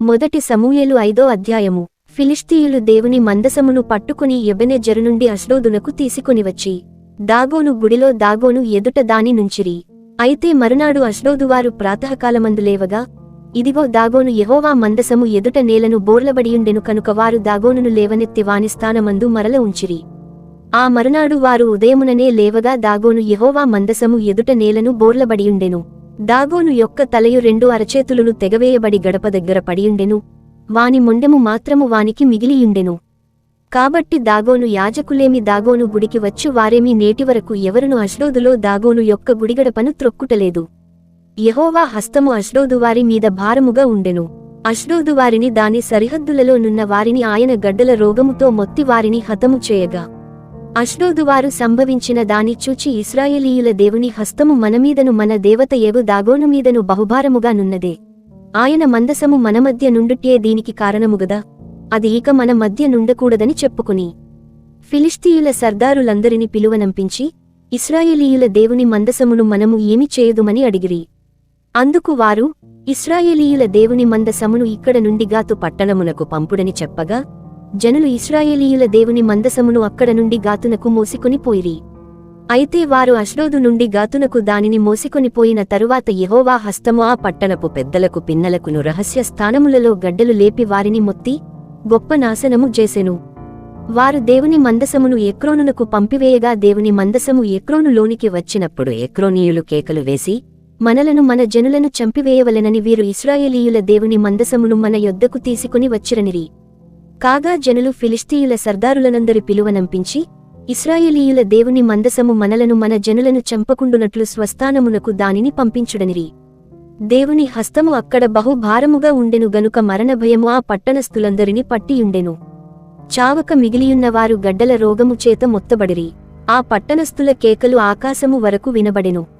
మొదటి సమూయేలు ఐదో అధ్యాయము. ఫిలిస్తీయులు దేవుని మందసమును పట్టుకుని ఎబెనెజరు నుండి అష్డోదునకు తీసుకొనివచ్చి దాగోను గుడిలో దాగోను ఎదుట దాని నుంచిరి. అయితే మరునాడు అష్డోదువారు ప్రాతకాలమందు లేవగా ఇదిగో దాగోను యహోవా మందసము ఎదుట నేలను బోర్లబడియుండెను కనుక వారు దాగోనును లేవనెత్తి వాని స్థానమందు మరల ఉంచిరి. ఆ మరునాడు వారు ఉదయముననే లేవగా దాగోను యహోవా మందసము ఎదుట నేలను బోర్లబడియుండెను. దాగోను యొక్క తలయు రెండు అరచేతులను తెగవేయబడి గడప దగ్గర పడియుండెను. వాని మొండెము మాత్రము వానికి మిగిలియుండెను. కాబట్టి దాగోను యాజకులేమి దాగోను గుడికి వచ్చు వారేమి నేటివరకు ఎవరును అష్డోదులో దాగోను యొక్క గుడిగడపను త్రొక్కుటలేదు. యహోవా హస్తము అష్డోదు వారి మీద భారముగా ఉండెను. అష్డోదు వారిని దాని సరిహద్దులలో నున్న వారిని ఆయన గడ్డల రోగముతో మొత్తి వారిని హతము చేయగా అష్డోదు వారు సంభవించిన దాని చూచి ఇస్రాయేలీయుల దేవుని హస్తము మనమీదను మన దేవత ఏవు దాగోనుమీదను బహుభారముగా నున్నదే. ఆయన మందసము మన మధ్య నుండుటే దీనికి కారణముగదా? అది ఇక మన మధ్య నుండకూడదని చెప్పుకుని. ఫిలిస్తీయుల సర్దారులందరిని పిలువనంపించి ఇస్రాయేలీయుల దేవుని మందసమును మనము ఏమి చేయదుమని అడిగిరి. అందుకు వారు ఇస్రాయేలీయుల దేవుని మందసమును ఇక్కడ నుండి గాతు పట్టణమునకు పంపుడని చెప్పగా జనులు ఇస్రాయేలీయుల దేవుని మందసమును అక్కడ నుండి గాతునకు మోసికొని పోయిరి. అయితే వారు అశ్రోదు నుండి గాతునకు దానిని మోసికొని పోయిన తరువాత యహోవా హస్తము ఆ పట్టణపు పెద్దలకు పిన్నలకును రహస్య స్థానములలో గడ్డలు లేపి వారిని మొత్తి గొప్ప నాశనము చేసెను. వారు దేవుని మందసమును ఎక్రోనునకు పంపివేయగా దేవుని మందసము ఎక్రోనులోనికి వచ్చినప్పుడు ఎక్రోనీయులు కేకలు వేసి మనలను మన జనులను చంపివేయవలెనని వీరు ఇస్రాయేలీయుల దేవుని మందసమును మన యొద్దకు తీసుకుని వచ్చిరనిరి. కాగా జనులు ఫిలిస్తీయుల సర్దారులనందరి పిలువనంపించి ఇస్రాయేలీయుల దేవుని మందసము మనలను మన జనులను చంపకుండునట్లు స్వస్థానమునకు దానిని పంపించుడనిరి. దేవుని హస్తము అక్కడ బహుభారముగా ఉండెను గనుక మరణభయము ఆ పట్టణస్థులందరిని పట్టియుండెను. చావక మిగిలియున్నవారు గడ్డల రోగము చేత మొత్తబడిరి. ఆ పట్టణస్థుల కేకలు ఆకాశము వరకు వినబడెను.